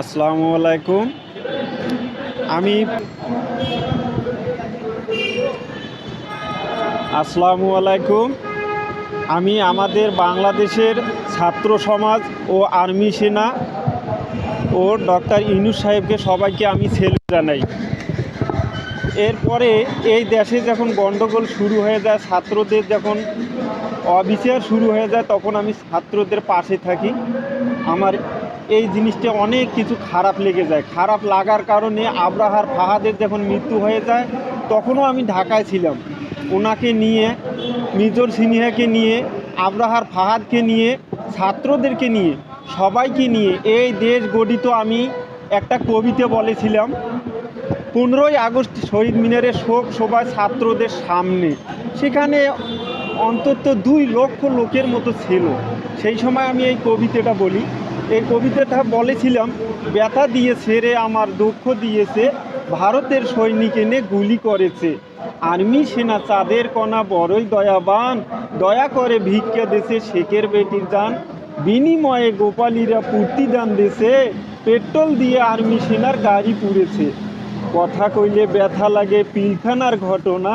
আসসালামু আলাইকুম। আমি আসসালামু আলাইকুম। আমি আমাদের বাংলাদেশের ছাত্র সমাজ ও আর্মি সেনা ও ডক্টর ইনুস সাহেবকে সবাইকে আমি সেলুট জানাই। এরপরে এই দেশে যখন গণ্ডগোল শুরু হয়ে যায়, ছাত্রদের যখন অবিচার শুরু হয়ে যায়, তখন আমি ছাত্রদের পাশে থাকি। আমার এই জিনিসটা অনেক কিছু খারাপ লেগে যায়। খারাপ লাগার কারণে আব্রাহার ফাহাদের যখন মৃত্যু হয়ে যায়, তখনও আমি ঢাকায় ছিলাম। ওনাকে নিয়ে, মিজর সিনহাকে নিয়ে আব্রাহার ফাহাদকে নিয়ে, ছাত্রদেরকে নিয়ে, সবাইকে নিয়ে এই দেশ গঠিত আমি একটা কবিতে বলেছিলাম, পনেরোই আগস্ট শহীদ মিনারের শোক সভায় ছাত্রদের সামনে। সেখানে অন্তত দুই লক্ষ লোকের মতো ছিল। সেই সময় আমি এই কবিতাটা বলি। এই কবিতাটা বলেছিলাম, ব্যথা দিয়েছে রে আমার, দুঃখ দিয়েছে, ভারতের সৈনিক এনে গুলি করেছে। আর্মি সেনা, চাঁদের কণা, বড়ই দয়াবান, দয়া করে ভিক্ষা দেশে শেখের বেটির যান বিনিময়ে গোপালীরা পূর্তি দান দেশে পেট্রোল দিয়ে আর্মি সেনার গাড়ি পুড়েছে। কথা কইলে ব্যথা লাগে, পিলখানার ঘটনা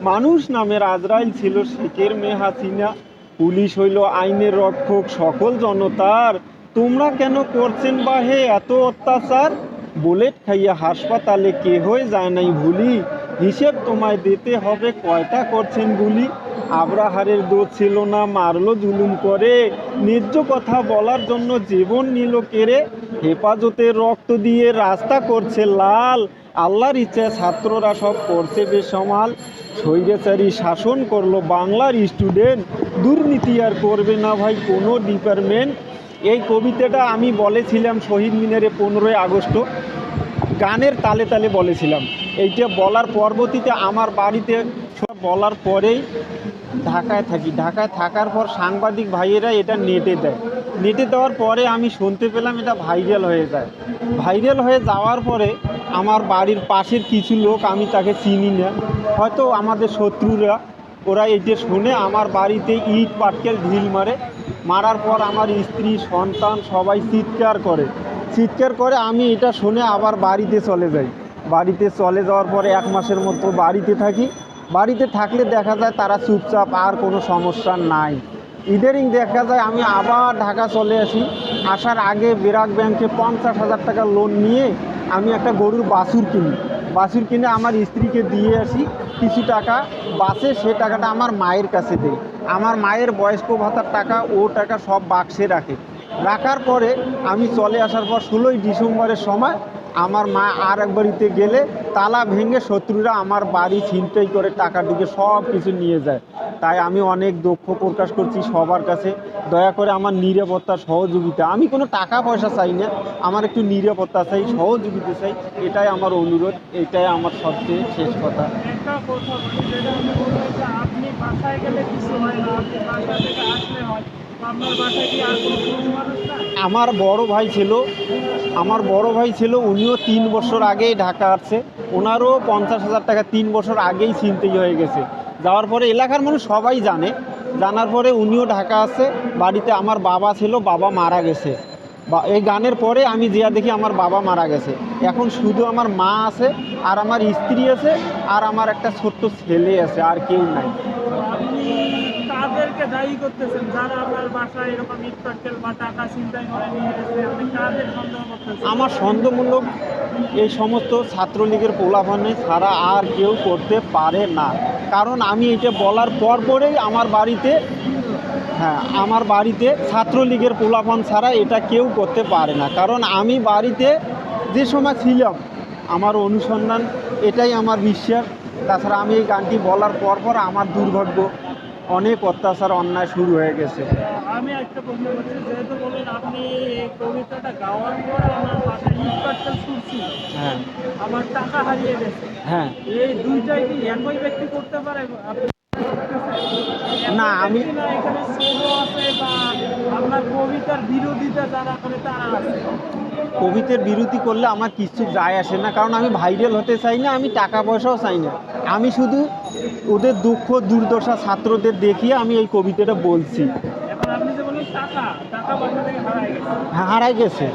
মানুষ নামের আজরাইল ছিল শেখের মেয়ে হাসিনা। পুলিশ হইল আইনের রক্ষক, সকল জনতার। তোমরা কেন করছেন বা হে এত অত্যাচার? বুলেট খাইয়া হাসপাতালে কে হয়ে যায় নাই ভুলি হিসেব তোমায় দিতে হবে কয়টা করছেন গুলি আব্রাহারের দোষ ছিল না, মারলো জুলুম করে। ন্যায্য কথা বলার জন্য জীবন নিল কেড়ে। হেফাজতের রক্ত দিয়ে রাস্তা করছে লাল। আল্লাহর ইচ্ছায় ছাত্ররা সব করছে বেসমাল। স্বৈরাচারী শাসন করল বাংলার স্টুডেন্ট। দুর্নীতি আর করবে না ভাই, কোনো ডিপার্টমেন্ট এই কবিতাটা আমি বলেছিলাম শহীদ মিনারে পনেরোই আগস্ট। গানের তালে তালে বলেছিলাম। এইটা বলার পরবর্তীতে আমার বাড়িতে সব বলার পরেই ঢাকায় থাকি। ঢাকায় থাকার পর সাংবাদিক ভাইয়েরা এটা নেটে দেয়। নেটে দেওয়ার পরে আমি শুনতে পেলাম এটা ভাইরাল হয়ে যায়। ভাইরাল হয়ে যাওয়ার পরে আমার বাড়ির পাশের কিছু লোক, আমি তাকে চিনি না। হয়তো আমাদের শত্রুরা, ওরা এটা শুনে আমার বাড়িতে ইট, পাটকেল, ঢিল মারে। মারার পর আমার স্ত্রী, সন্তান সবাই চিৎকার করে। চিৎকার করে আমি এটা শুনে আবার বাড়িতে চলে যাই। বাড়িতে চলে যাওয়ার পরে এক মাসের মতো বাড়িতে থাকি। বাড়িতে থাকলে দেখা যায় তারা চুপচাপ, আর কোনো সমস্যা নাই। ইদারিং দেখা যায় আমি আবার ঢাকা চলে আসি। আসার আগে ব্র্যাক ব্যাংকে পঞ্চাশ হাজার টাকা লোন নিয়ে আমি একটা গরুর বাছুর কিনি। বাছুর কিনে আমার স্ত্রীকে দিয়ে আসি, কিছু টাকা বাসে সে টাকাটা আমার মায়ের কাছে দেয়। আমার মায়ের বয়স্ক ভাতার টাকা, ও টাকা সব বাক্সে রাখে। রাখার পরে আমি চলে আসার পর ষোলোই ডিসেম্বরের সময় আমার মা আর এক বাড়িতে গেলে তালা ভেঙে শত্রুরা আমার বাড়ি ছিনতাই করে টাকা দিকে সব কিছু নিয়ে যায়। তাই আমি অনেক দুঃখ প্রকাশ করছি সবার কাছে। দয়া করে আমার নিরাপত্তা, সহযোগিতা। আমি কোনো টাকা পয়সা চাই না। আমার একটু নিরাপত্তা চাই, সহযোগিতা চাই। এটাই আমার অনুরোধ। এটাই আমার সবচেয়ে শেষ কথা। আপনি বাসায় গেলে কিছু হয় না, আপনি বাসা থেকে আসলে হয়। আমার বড় ভাই ছিল। আমার বড় ভাই ছিল, উনিও তিন বছর আগেই ঢাকা আসছে। ওনারও পঞ্চাশ হাজার টাকা তিন বছর আগেই ছিনতেই হয়ে গেছে। যাওয়ার পরে এলাকার মানুষ সবাই জানে। জানার পরে উনিও ঢাকা আসছে। বাড়িতে আমার বাবা ছিল, বাবা মারা গেছে। বা, এই গানের পরে আমি জিয়া দেখি আমার বাবা মারা গেছে। এখন শুধু আমার মা আছে, আর আমার স্ত্রী আছে, আর আমার একটা ছোট্ট ছেলে আছে, আর কেউ নাই। দায়ী করতেছেন, যারা আপনার বাসায় এরকম ইট পাটকেল বা টাকা চিন্তাই করে নিয়ে আপনি কাদের সন্দেহ করতেছেন? আমার সন্দেহমূলক এই সমস্ত ছাত্রলীগের পোলাপানে ছাড়া আর কেউ করতে পারে না। কারণ আমি এটা বলার পর পরেই আমার বাড়িতে হ্যাঁ আমার বাড়িতে ছাত্রলীগের পোলাপান ছাড়া এটা কেউ করতে পারে না। কারণ আমি বাড়িতে যে সময় ছিলাম, আমার অনুসন্ধান, এটাই আমার বিশ্বাস। তাছাড়া আমি এই গানটি বলার পর পর আমার দুর্ভাগ্য অনেক অত্যাচার অন্যায় শুরু হয়ে গেছে। আমি একটা প্রশ্ন করছি যেহেতু বলেন আপনি কবিতাটা গাওয়ার পর আমার বাসায় ইট শুনছি হ্যাঁ। আমার টাকা হারিয়ে গেছে। হ্যাঁ। এই দুইটাই কি একই ব্যক্তি করতে পারে? না, আমি- এখানে আছে বা আপনার কবিতার বিরোধিতা যারা করে তারা আছে। কবিতার বিরতি করলে আমার কিছু যায় আসে না কারণ আমি ভাইরাল হতে চাই না আমি টাকা পয়সাও চাই না। আমি শুধু ওদের দুঃখ দুর্দশা ছাত্রদের দেখিয়ে আমি এই কবিতাটা বলছি। হ্যাঁ, হারাই গেছে। কেউ?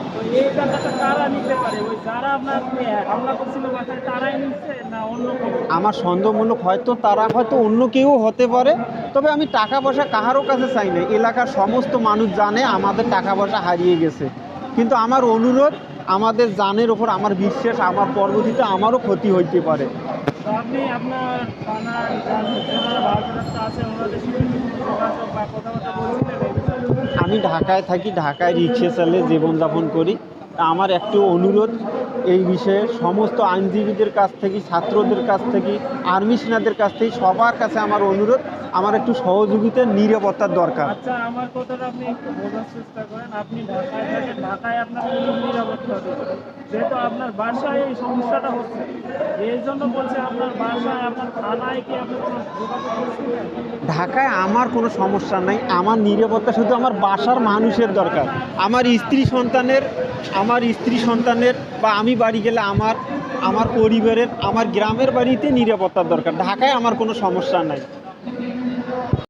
আমার সন্দেহমূলক হয়তো তারা হয়তো অন্য কেউ হতে পারে তবে আমি টাকা পয়সা কাহারও কাছে চাই না। এলাকার সমস্ত মানুষ জানে আমাদের টাকা পয়সা হারিয়ে গেছে। কিন্তু আমার অনুরোধ আমাদের জানের ওপর আমার বিশ্বাস আমার পরবর্তীতে আমারও ক্ষতি হইতে পারে আপনি আপনার? আমি ঢাকায় থাকি ঢাকায় রিক্সা চালে জীবনযাপন করি আমার একটু অনুরোধ এই বিষয়ে সমস্ত আইনজীবীদের কাছ থেকে, ছাত্রদের কাছ থেকে, আর্মি সেনাদের কাছ থেকে সবার কাছে আমার অনুরোধ, আমার একটু সহযোগিতার নিরাপত্তার দরকার। আচ্ছা আমার কথাটা আপনি একটু বোঝার চেষ্টা করেন। আপনি ঢাকায় ঢাকায় আপনার নিরাপত্তা যেহেতু আপনার বাসায় এই সমস্যাটা হচ্ছে, এই জন্য বলছে আপনার বাসায়, আপনার থানায় কি ঢাকায় আমার কোনো সমস্যা নাই, আমার নিরাপত্তা শুধু আমার বাসার মানুষের দরকার। আমার স্ত্রী সন্তানের, আমার স্ত্রী সন্তানের বা আমি বাড়ি গেলে আমার আমার পরিবারের, আমার গ্রামের বাড়িতে নিরাপত্তার দরকার। ঢাকায় আমার কোনো সমস্যা নাই।